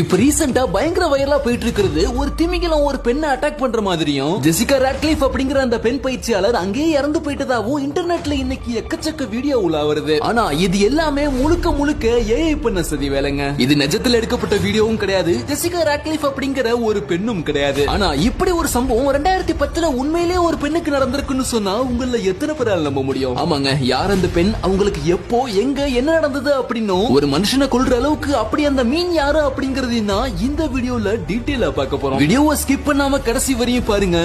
இப்ப ரீசெண்டா பயங்கர வைரலா போயிட்டு இருக்கிறது ஒரு திமிங்கலம் ஒரு பெண்ணை அட்டாக் பண்ற மாதிரியும் ஜெசிகா ராட்க்ளிஃப் அப்படிங்கிற அந்த பெண் பயிற்சியாளர் அங்கேயே இறந்து போயிட்டதாகவும் இன்டர்நெட்ல இன்னைக்கு எக்கச்சக்க வீடியோ உலா வருது. ஆனா இது எல்லாமே முழுக்க முழுக்க ஏஐ பண்ண சதி வேலைங்க. இது நிஜத்துல எடுக்கப்பட்ட வீடியோவும் கிடையாது. ஜெசிகா ராட்க்ளிஃப் அப்படிங்கிற ஒரு பெண்ணும் கிடையாது. ஆனா இப்படி ஒரு சம்பவம் ரெண்டாயிரத்தி பத்துல உண்மையிலேயே ஒரு பெண்ணுக்கு நடந்திருக்குன்னு சொன்னா உங்கள எத்தனை பேரால் நம்ப முடியும்? ஆமாங்க யார் அந்த பெண்? அவங்களுக்கு எப்போ எங்க என்ன நடந்தது அப்படின்னும் ஒரு மனுஷனை கொள்ற அளவுக்கு அப்படி அந்த மீன் யாரு அப்படிங்கிற பண்றதுன்னா இந்த வீடியோல டீட்டெயிலா பார்க்க போறோம். வீடியோவை ஸ்கிப் பண்ணாம கடைசி வரையும் பாருங்க.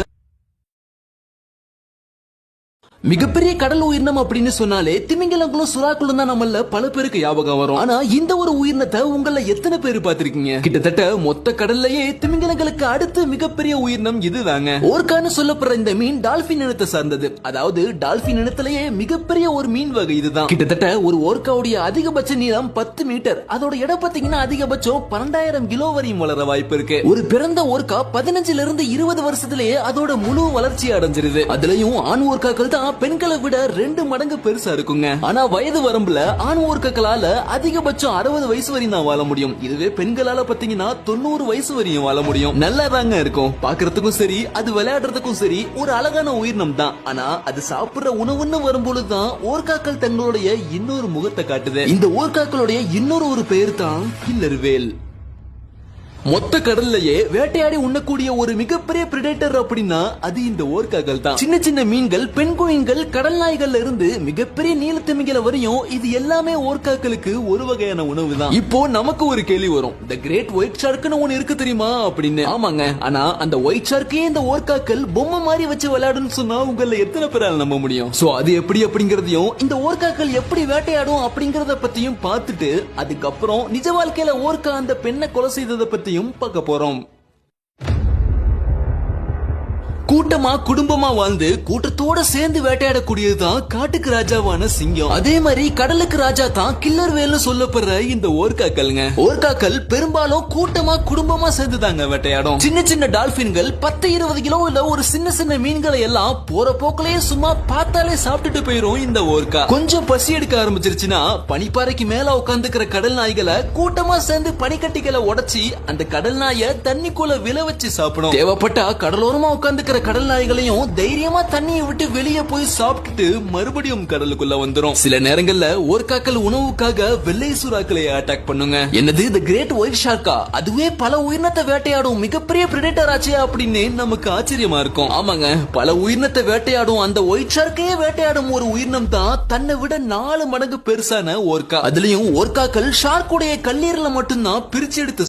மிகப்பெரிய கடல் உயிரினம் அப்படின்னு சொன்னாலே திமிங்கலங்களும் சுறாக்களும் தான் நம்மள பல பேருக்கு ஞாபகம் வரும். ஆனா இந்த ஒரு உயிரினத்தை உங்கள எத்தனை பேர் பாத்திருக்கீங்க கிட்டத்தட்ட மொத்த கடல்லயே திமிங்கலங்களுக்கு அடுத்து மிகப்பெரிய உயிரினம் இதுதாங்க. ஓர்கான்னு சொல்லப்படுற இந்த மீன் டால்பின் இனத்தை சார்ந்தது. அதாவது டால்பின் இனத்திலேயே மிகப்பெரிய ஒரு மீன் வகை இதுதான். கிட்டத்தட்ட ஒரு ஓர்காவுடைய அதிகபட்ச நீளம் பத்து மீட்டர். அதோட இடம் பாத்தீங்கன்னா அதிகபட்சம் பன்னெண்டாயிரம் கிலோ வரையும் வளர வாய்ப்பு இருக்கு. ஒரு பிறந்த ஓர்கா பதினஞ்சுல இருந்து இருபது வருஷத்திலேயே அதோட முழு வளர்ச்சி அடைஞ்சிருது. அதுலயும் ஆண் ஓர்காக்கள் தான் பெண்களை விட ரெண்டு மடங்கு பெருசா இருக்குங்க. ஆனா வயது வரம்புல ஆண் ஓர்க்காக்களால அதிகபட்சம் அறுபது வயசு வரையும் தான் வாழ முடியும். இதுவே பெண்களால பாத்தீங்கன்னா தொண்ணூறு வயசு வரையும் வாழ முடியும். நல்லா தாங்க இருக்கும். பாக்குறதுக்கும் சரி அது விளையாடுறதுக்கும் சரி ஒரு அழகான உயிரினம் தான். ஆனா அது சாப்பிடுற உணவுன்னு வரும்பொழுதுதான் ஓர்காக்கள் தங்களுடைய இன்னொரு முகத்தை காட்டுது. இந்த ஓர்காக்களுடைய இன்னொரு ஒரு பெயர் தான் கில்லர் வேல். மொத்த கடல்லையே வேட்டையாடி உண்ணக்கூடிய ஒரு மிகப்பெரிய பிரிடேட்டர் அப்படின்னா அது இந்த ஓர்க்காக்கள் தான் சின்ன சின்ன மீன்கள் பெண்குயின்கள் கடல் நாய்கள்ல இருந்து மிகப்பெரிய நீலத்திமிங்கல வரையும் இது எல்லாமே ஓர்க்காக்களுக்கு ஒரு வகையான உணவு தான் இப்போ நமக்கு ஒரு கேள்வி வரும். த கிரேட் ஒயிட் ஷார்க்னு ஒன்னு இருக்கு தெரியுமா? அப்படின்னு. ஆமாங்க. ஆனா அந்த ஒயிட் ஷார்க்கே இந்த ஓர்க்காக்கள் பொம்மை மாதிரி வச்சு விளையாடுன்னு சொன்னா உங்கள எத்தனை பேரால் நம்ப முடியும்? சோ அது எப்படி அப்படிங்கறதையும் இந்த ஓர்க்காக்கள் எப்படி வேட்டையாடும் அப்படிங்கறத பத்தியும் பார்த்துட்டு அதுக்கப்புறம் நிஜ வாழ்க்கையில ஓர்க்கா அந்த பெண்ணை கொலை செய்ததை பத்தியும் பார்க்க போறோம். கூட்டமா குடும்பமா வாழ்ந்து கூட்டத்தோட சேர்ந்து வேட்டையாடக்கூடியதுதான் காட்டுக்கு ராஜாவான சிங்கம். அதே மாதிரி கடலுக்கு ராஜா தான் கில்லர் வேல்னு சொல்லப்படுற இந்த ஓர்காக்கள்ங்க. ஓர்காக்கள் பெரும்பாலும் கூட்டமா குடும்பமா சேர்ந்து தாங்க வேட்டையாடும். சின்ன சின்ன டால்பின்கள் பத்து இருபது கிலோ இல்ல ஒரு சின்ன சின்ன மீன்களை எல்லாம் போற போக்கிலேயே சும்மா பார்த்தாலே சாப்பிட்டுட்டு போயிரும் இந்த ஓர்கா. கொஞ்சம் பசி எடுக்க ஆரம்பிச்சிருச்சுன்னா பனிப்பாறைக்கு மேல உட்காந்துக்கிற கடல் நாய்களை கூட்டமா சேர்ந்து பனிக்கட்டிகளை உடைச்சி அந்த கடல் நாயை தண்ணிக்குள்ள விழ வச்சு சாப்பிடும். தேவைப்பட்டா கடலோரமா உட்காந்துக்கிற கடல் நாய்களையும் தைரியமா தண்ணியை விட்டு வெளியே போய் சாப்பிட்டுட்டு மறுபடியும் கடலுக்குள்ள வந்துரும். சில நேரங்கள்ல ஓர்காக்கள் உணவுக்காக வெள்ளை சுறாக்களை அட்டாக் பண்ணுங்க. என்னது இந்த கிரேட் ஒயிட் ஷார்க்கா அதுவே பல உயிரினத்தை வேட்டையாடும் மிகப்பெரிய பிரிடேட்டர் ஆச்சே அப்படின்னு நமக்கு ஆச்சரியமா இருக்கும். ஆமாங்க பல உயிரினத்தை வேட்டையாடும் அந்த ஒயிட் ஷார்க்கையே வேட்டையாடும் ஒரு உயிரினம் தான் தன்னை விட நாலு மடங்கு பெருசான ஓர்கா. அதுலயும் ஓர்காக்கள் ஷார்க்குடைய கல்லீரல மட்டும்தான் பிரிச்சு எடுத்து